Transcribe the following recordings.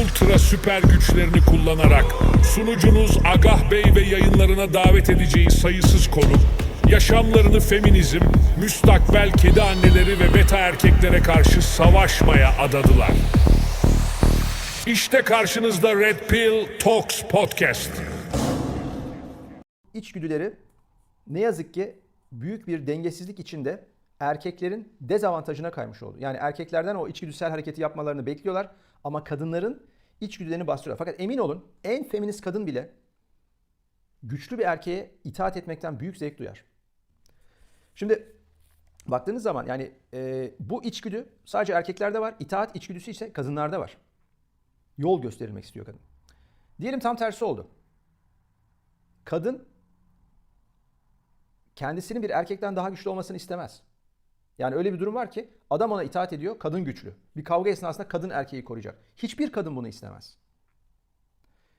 Ultra süper güçlerini kullanarak sunucunuz Agah Bey ve yayınlarına davet edeceği sayısız konu, yaşamlarını feminizm, müstakbel kedi anneleri ve beta erkeklere karşı savaşmaya adadılar. İşte karşınızda Red Pill Talks Podcast. İçgüdüleri ne yazık ki büyük bir dengesizlik içinde erkeklerin dezavantajına kaymış oldu. Yani erkeklerden o içgüdüsel hareketi yapmalarını bekliyorlar ama kadınların içgüdülerini bastırıyorlar. Fakat emin olun en feminist kadın bile güçlü bir erkeğe itaat etmekten büyük zevk duyar. Şimdi baktığınız zaman yani e, bu içgüdü sadece erkeklerde var. İtaat içgüdüsü ise kadınlarda var. Yol gösterilmek istiyor kadın. Diyelim tam tersi oldu. Kadın kendisinin bir erkekten daha güçlü olmasını istemez. Yani öyle bir durum var ki adam ona itaat ediyor, kadın güçlü. Bir kavga esnasında kadın erkeği koruyacak. Hiçbir kadın bunu istemez.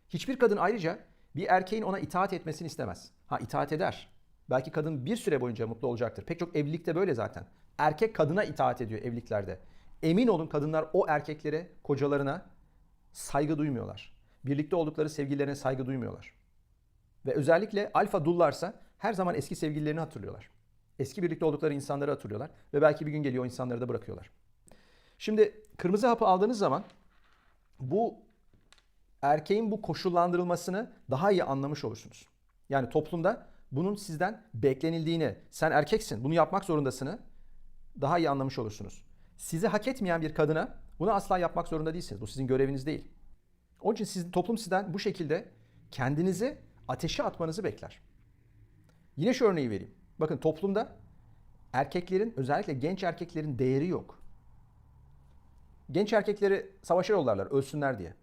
Hiçbir kadın ayrıca bir erkeğin ona itaat etmesini istemez. Ha itaat eder. Belki kadın bir süre boyunca mutlu olacaktır. Pek çok evlilikte böyle zaten. Erkek kadına itaat ediyor evliliklerde. Emin olun kadınlar o erkeklere, kocalarına saygı duymuyorlar. Birlikte oldukları sevgililerine saygı duymuyorlar. Ve özellikle alfa dullarsa her zaman eski sevgililerini hatırlıyorlar. Eski birlikte oldukları insanları hatırlıyorlar. Ve belki bir gün geliyor o insanları da bırakıyorlar. Şimdi kırmızı hapı aldığınız zaman bu erkeğin bu koşullandırılmasını daha iyi anlamış olursunuz. Yani toplumda bunun sizden beklenildiğini, sen erkeksin, bunu yapmak zorundasını daha iyi anlamış olursunuz. Sizi hak etmeyen bir kadına bunu asla yapmak zorunda değilsiniz. Bu sizin göreviniz değil. Onun için sizin, toplum sizden bu şekilde kendinizi ateşe atmanızı bekler. Yine şu örneği vereyim. Bakın toplumda erkeklerin özellikle genç erkeklerin değeri yok. Genç erkekleri savaşa yollarlar ölsünler diye.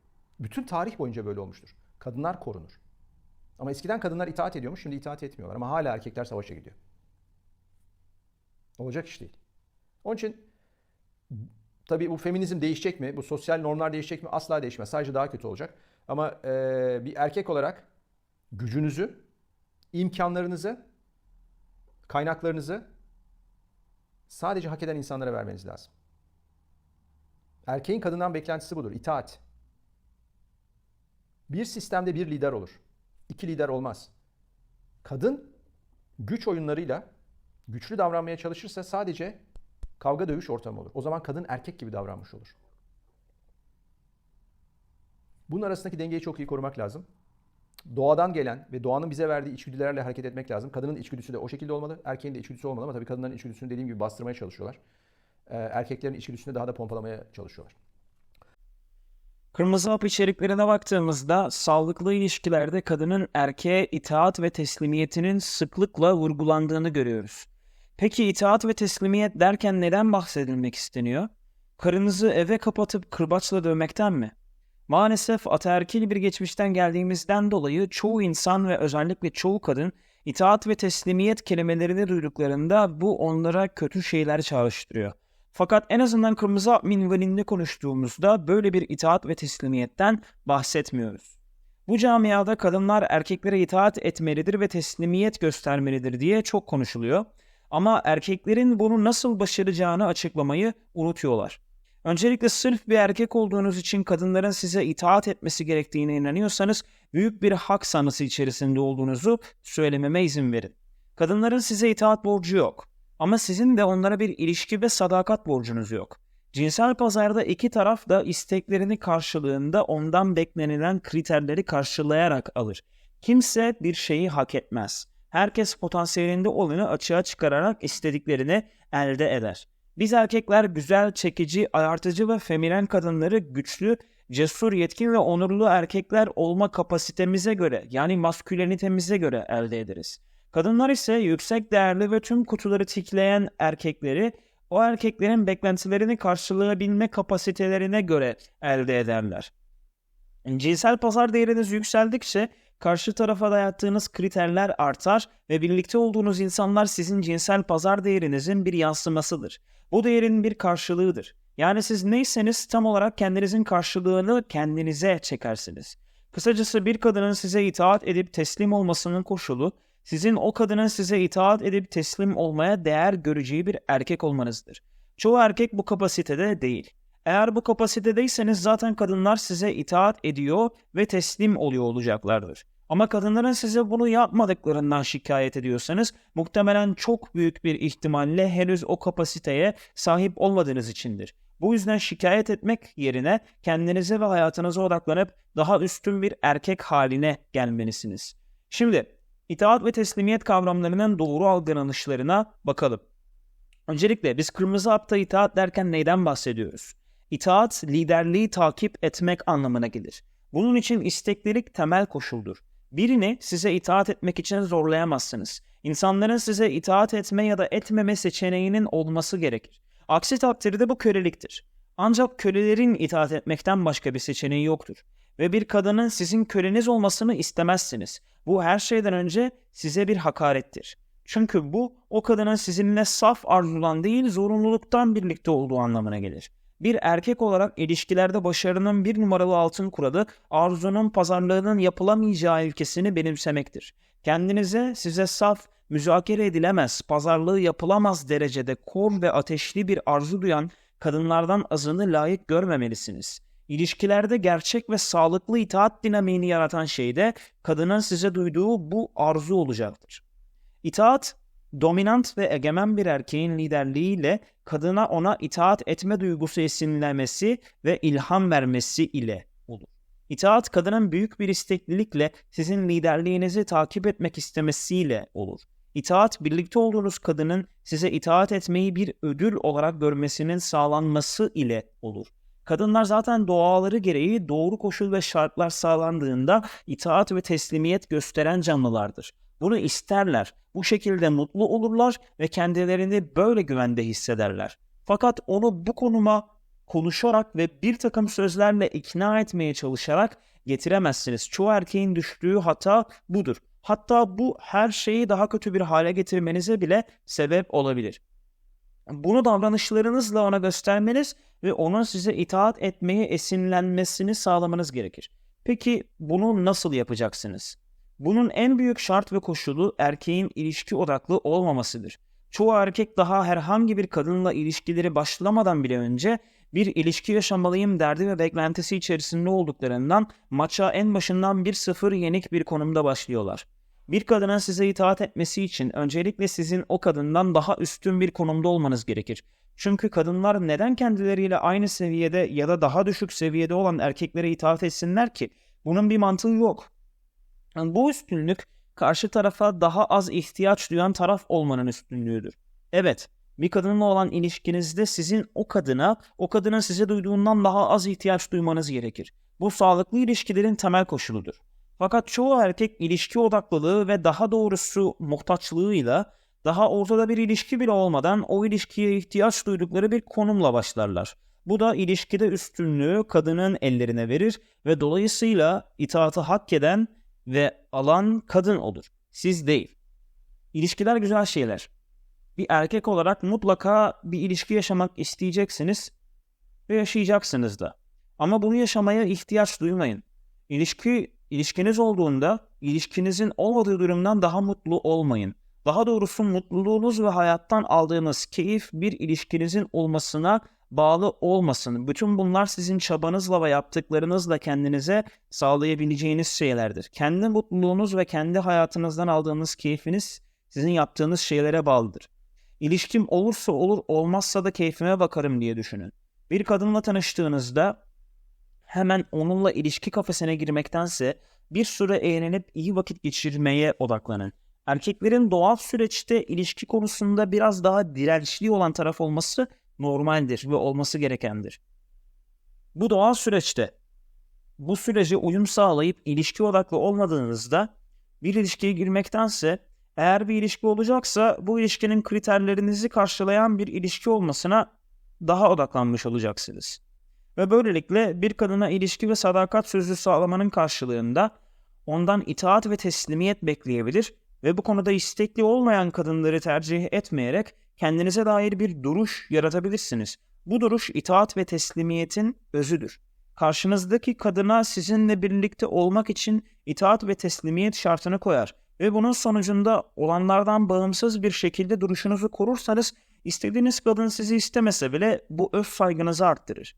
Bütün tarih boyunca böyle olmuştur. Kadınlar korunur. Ama eskiden kadınlar itaat ediyormuş, şimdi itaat etmiyorlar. Ama hala erkekler savaşa gidiyor. Olacak iş değil. Onun için tabii bu feminizm değişecek mi? Bu sosyal normlar değişecek mi? Asla değişmez. Sadece daha kötü olacak. Ama e, bir erkek olarak gücünüzü, imkanlarınızı, kaynaklarınızı sadece hak eden insanlara vermeniz lazım. Erkeğin kadından beklentisi budur. İtaat. Bir sistemde bir lider olur. İki lider olmaz. Kadın güç oyunlarıyla güçlü davranmaya çalışırsa sadece kavga dövüş ortamı olur. O zaman kadın erkek gibi davranmış olur. Bunun arasındaki dengeyi çok iyi korumak lazım. Doğadan gelen ve doğanın bize verdiği içgüdülerle hareket etmek lazım. Kadının içgüdüsü de o şekilde olmalı. Erkeğin de içgüdüsü olmalı ama tabii kadınların içgüdüsünü dediğim gibi bastırmaya çalışıyorlar. Ee, erkeklerin içgüdüsünü daha da pompalamaya çalışıyorlar. Kırmızı hap içeriklerine baktığımızda sağlıklı ilişkilerde kadının erkeğe itaat ve teslimiyetinin sıklıkla vurgulandığını görüyoruz. Peki itaat ve teslimiyet derken neden bahsedilmek isteniyor? Karınızı eve kapatıp kırbaçla dövmekten mi? Maalesef ataerkil bir geçmişten geldiğimizden dolayı çoğu insan ve özellikle çoğu kadın itaat ve teslimiyet kelimelerini duyduklarında bu onlara kötü şeyler çağrıştırıyor. Fakat en azından Kırmızı minvalinde konuştuğumuzda böyle bir itaat ve teslimiyetten bahsetmiyoruz. Bu camiada kadınlar erkeklere itaat etmelidir ve teslimiyet göstermelidir diye çok konuşuluyor. Ama erkeklerin bunu nasıl başaracağını açıklamayı unutuyorlar. Öncelikle sırf bir erkek olduğunuz için kadınların size itaat etmesi gerektiğine inanıyorsanız büyük bir hak sanısı içerisinde olduğunuzu söylememe izin verin. Kadınların size itaat borcu yok. Ama sizin de onlara bir ilişki ve sadakat borcunuz yok. Cinsel pazarda iki taraf da isteklerini karşılığında ondan beklenilen kriterleri karşılayarak alır. Kimse bir şeyi hak etmez. Herkes potansiyelinde olanı açığa çıkararak istediklerini elde eder. Biz erkekler güzel, çekici, ayartıcı ve feminen kadınları güçlü, cesur, yetkin ve onurlu erkekler olma kapasitemize göre yani maskülenitemize göre elde ederiz. Kadınlar ise yüksek değerli ve tüm kutuları tikleyen erkekleri o erkeklerin beklentilerini karşılayabilme kapasitelerine göre elde ederler. Cinsel pazar değeriniz yükseldikçe karşı tarafa dayattığınız kriterler artar ve birlikte olduğunuz insanlar sizin cinsel pazar değerinizin bir yansımasıdır. Bu değerin bir karşılığıdır. Yani siz neyseniz tam olarak kendinizin karşılığını kendinize çekersiniz. Kısacası bir kadının size itaat edip teslim olmasının koşulu, sizin o kadının size itaat edip teslim olmaya değer göreceği bir erkek olmanızdır. Çoğu erkek bu kapasitede değil. Eğer bu kapasitedeyseniz zaten kadınlar size itaat ediyor ve teslim oluyor olacaklardır. Ama kadınların size bunu yapmadıklarından şikayet ediyorsanız muhtemelen çok büyük bir ihtimalle henüz o kapasiteye sahip olmadığınız içindir. Bu yüzden şikayet etmek yerine kendinize ve hayatınıza odaklanıp daha üstün bir erkek haline gelmelisiniz. Şimdi itaat ve teslimiyet kavramlarının doğru algılanışlarına bakalım. Öncelikle biz kırmızı hapta itaat derken neyden bahsediyoruz? İtaat, liderliği takip etmek anlamına gelir. Bunun için isteklilik temel koşuldur. Birini size itaat etmek için zorlayamazsınız. İnsanların size itaat etme ya da etmeme seçeneğinin olması gerekir. Aksi takdirde bu köleliktir. Ancak kölelerin itaat etmekten başka bir seçeneği yoktur. Ve bir kadının sizin köleniz olmasını istemezsiniz. Bu her şeyden önce size bir hakarettir. Çünkü bu o kadının sizinle saf arzudan değil zorunluluktan birlikte olduğu anlamına gelir. Bir erkek olarak ilişkilerde başarının bir numaralı altın kuralı arzunun pazarlığının yapılamayacağı ilkesini benimsemektir. Kendinize size saf, müzakere edilemez, pazarlığı yapılamaz derecede kor ve ateşli bir arzu duyan kadınlardan azını layık görmemelisiniz. İlişkilerde gerçek ve sağlıklı itaat dinamiğini yaratan şey de kadının size duyduğu bu arzu olacaktır. İtaat, dominant ve egemen bir erkeğin liderliğiyle kadına ona itaat etme duygusu esinlemesi ve ilham vermesi ile olur. İtaat kadının büyük bir isteklilikle sizin liderliğinizi takip etmek istemesiyle olur. İtaat birlikte olduğunuz kadının size itaat etmeyi bir ödül olarak görmesinin sağlanması ile olur. Kadınlar zaten doğaları gereği doğru koşul ve şartlar sağlandığında itaat ve teslimiyet gösteren canlılardır. Bunu isterler. Bu şekilde mutlu olurlar ve kendilerini böyle güvende hissederler. Fakat onu bu konuma konuşarak ve bir takım sözlerle ikna etmeye çalışarak getiremezsiniz. Çoğu erkeğin düştüğü hata budur. Hatta bu her şeyi daha kötü bir hale getirmenize bile sebep olabilir. Bunu davranışlarınızla ona göstermeniz ve onun size itaat etmeye esinlenmesini sağlamanız gerekir. Peki bunu nasıl yapacaksınız? Bunun en büyük şart ve koşulu erkeğin ilişki odaklı olmamasıdır. Çoğu erkek daha herhangi bir kadınla ilişkileri başlamadan bile önce bir ilişki yaşamalıyım derdi ve beklentisi içerisinde olduklarından maça en başından 1-0 yenik bir konumda başlıyorlar. Bir kadının size itaat etmesi için öncelikle sizin o kadından daha üstün bir konumda olmanız gerekir. Çünkü kadınlar neden kendileriyle aynı seviyede ya da daha düşük seviyede olan erkeklere itaat etsinler ki? Bunun bir mantığı yok. Yani bu üstünlük karşı tarafa daha az ihtiyaç duyan taraf olmanın üstünlüğüdür. Evet, bir kadınla olan ilişkinizde sizin o kadına, o kadının size duyduğundan daha az ihtiyaç duymanız gerekir. Bu sağlıklı ilişkilerin temel koşuludur. Fakat çoğu erkek ilişki odaklılığı ve daha doğrusu muhtaçlığıyla daha ortada bir ilişki bile olmadan o ilişkiye ihtiyaç duydukları bir konumla başlarlar. Bu da ilişkide üstünlüğü kadının ellerine verir ve dolayısıyla itaatı hak eden ve alan kadın olur. Siz değil. İlişkiler güzel şeyler. Bir erkek olarak mutlaka bir ilişki yaşamak isteyeceksiniz ve yaşayacaksınız da. Ama bunu yaşamaya ihtiyaç duymayın. İlişki ilişkiniz olduğunda ilişkinizin olmadığı durumdan daha mutlu olmayın. Daha doğrusu mutluluğunuz ve hayattan aldığınız keyif bir ilişkinizin olmasına bağlı olmasın. Bütün bunlar sizin çabanızla ve yaptıklarınızla kendinize sağlayabileceğiniz şeylerdir. Kendi mutluluğunuz ve kendi hayatınızdan aldığınız keyfiniz sizin yaptığınız şeylere bağlıdır. İlişkim olursa olur, olmazsa da keyfime bakarım diye düşünün. Bir kadınla tanıştığınızda hemen onunla ilişki kafesine girmektense bir süre eğlenip iyi vakit geçirmeye odaklanın. Erkeklerin doğal süreçte ilişki konusunda biraz daha dirençli olan taraf olması normaldir ve olması gerekendir. Bu doğal süreçte bu sürece uyum sağlayıp ilişki odaklı olmadığınızda bir ilişkiye girmektense eğer bir ilişki olacaksa bu ilişkinin kriterlerinizi karşılayan bir ilişki olmasına daha odaklanmış olacaksınız. Ve böylelikle bir kadına ilişki ve sadakat sözü sağlamanın karşılığında ondan itaat ve teslimiyet bekleyebilir ve bu konuda istekli olmayan kadınları tercih etmeyerek kendinize dair bir duruş yaratabilirsiniz. Bu duruş itaat ve teslimiyetin özüdür. Karşınızdaki kadına sizinle birlikte olmak için itaat ve teslimiyet şartını koyar ve bunun sonucunda olanlardan bağımsız bir şekilde duruşunuzu korursanız istediğiniz kadın sizi istemese bile bu öz saygınızı arttırır.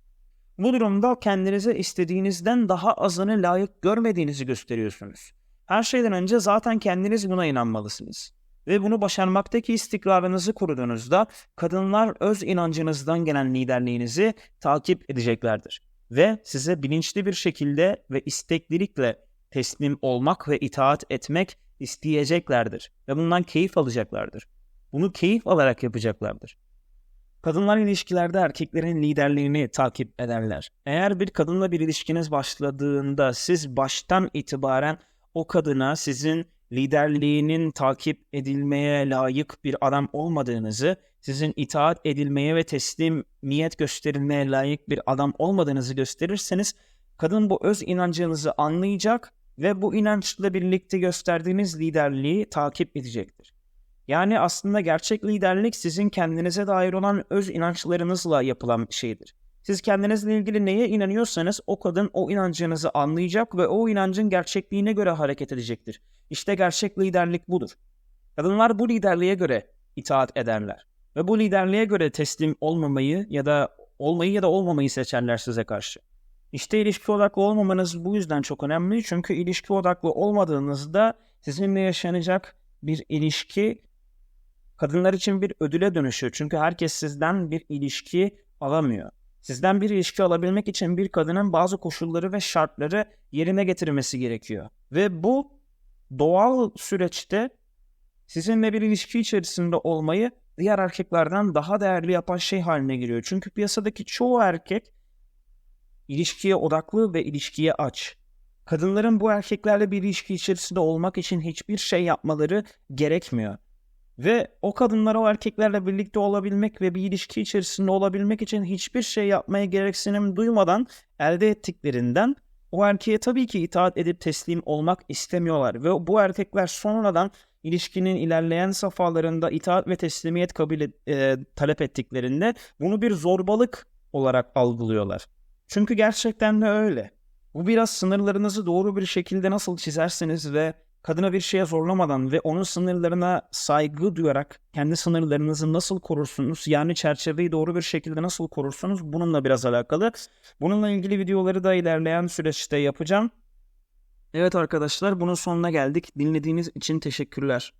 Bu durumda kendinize istediğinizden daha azını layık görmediğinizi gösteriyorsunuz. Her şeyden önce zaten kendiniz buna inanmalısınız. Ve bunu başarmaktaki istikrarınızı koruduğunuzda kadınlar öz inancınızdan gelen liderliğinizi takip edeceklerdir. Ve size bilinçli bir şekilde ve isteklilikle teslim olmak ve itaat etmek isteyeceklerdir. Ve bundan keyif alacaklardır. Bunu keyif alarak yapacaklardır. Kadınlar ilişkilerde erkeklerin liderliğini takip ederler. Eğer bir kadınla bir ilişkiniz başladığında siz baştan itibaren o kadına sizin liderliğinin takip edilmeye layık bir adam olmadığınızı, sizin itaat edilmeye ve teslimiyet gösterilmeye layık bir adam olmadığınızı gösterirseniz kadın bu öz inancınızı anlayacak ve bu inançla birlikte gösterdiğiniz liderliği takip edecektir. Yani aslında gerçek liderlik sizin kendinize dair olan öz inançlarınızla yapılan bir şeydir. Siz kendinizle ilgili neye inanıyorsanız o kadın o inancınızı anlayacak ve o inancın gerçekliğine göre hareket edecektir. İşte gerçek liderlik budur. Kadınlar bu liderliğe göre itaat ederler ve bu liderliğe göre teslim olmamayı ya da olmayı ya da olmamayı seçerler size karşı. İşte ilişki odaklı olmamanız bu yüzden çok önemli. Çünkü ilişki odaklı olmadığınızda sizinle yaşanacak bir ilişki kadınlar için bir ödüle dönüşüyor. Çünkü herkes sizden bir ilişki alamıyor. Sizden bir ilişki alabilmek için bir kadının bazı koşulları ve şartları yerine getirmesi gerekiyor. Ve bu doğal süreçte sizinle bir ilişki içerisinde olmayı diğer erkeklerden daha değerli yapan şey haline geliyor. Çünkü piyasadaki çoğu erkek ilişkiye odaklı ve ilişkiye aç. Kadınların bu erkeklerle bir ilişki içerisinde olmak için hiçbir şey yapmaları gerekmiyor. Ve o kadınlara o erkeklerle birlikte olabilmek ve bir ilişki içerisinde olabilmek için hiçbir şey yapmaya gereksinim duymadan elde ettiklerinden o erkeğe tabii ki itaat edip teslim olmak istemiyorlar. Ve bu erkekler sonradan ilişkinin ilerleyen safhalarında itaat ve teslimiyet kabul e, talep ettiklerinde bunu bir zorbalık olarak algılıyorlar. Çünkü gerçekten de öyle. Bu biraz sınırlarınızı doğru bir şekilde nasıl çizerseniz ve kadına bir şeye zorlamadan ve onun sınırlarına saygı duyarak kendi sınırlarınızı nasıl korursunuz? Yani çerçeveyi doğru bir şekilde nasıl korursunuz? Bununla biraz alakalı. Bununla ilgili videoları da ilerleyen süreçte yapacağım. Evet arkadaşlar bunun sonuna geldik. Dinlediğiniz için teşekkürler.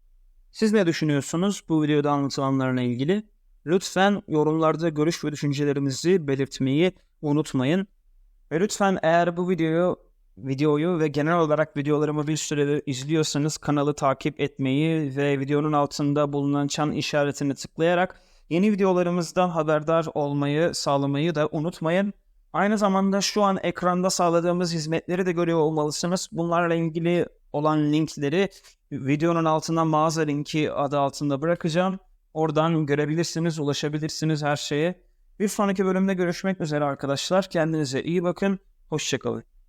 Siz ne düşünüyorsunuz bu videoda anlatılanlarla ilgili? Lütfen yorumlarda görüş ve düşüncelerinizi belirtmeyi unutmayın. Ve lütfen eğer bu videoyu videoyu ve genel olarak videolarımı bir süredir izliyorsanız kanalı takip etmeyi ve videonun altında bulunan çan işaretini tıklayarak yeni videolarımızdan haberdar olmayı sağlamayı da unutmayın. Aynı zamanda şu an ekranda sağladığımız hizmetleri de görüyor olmalısınız. Bunlarla ilgili olan linkleri videonun altına mağaza linki adı altında bırakacağım. Oradan görebilirsiniz, ulaşabilirsiniz her şeye. Bir sonraki bölümde görüşmek üzere arkadaşlar. Kendinize iyi bakın. Hoşçakalın.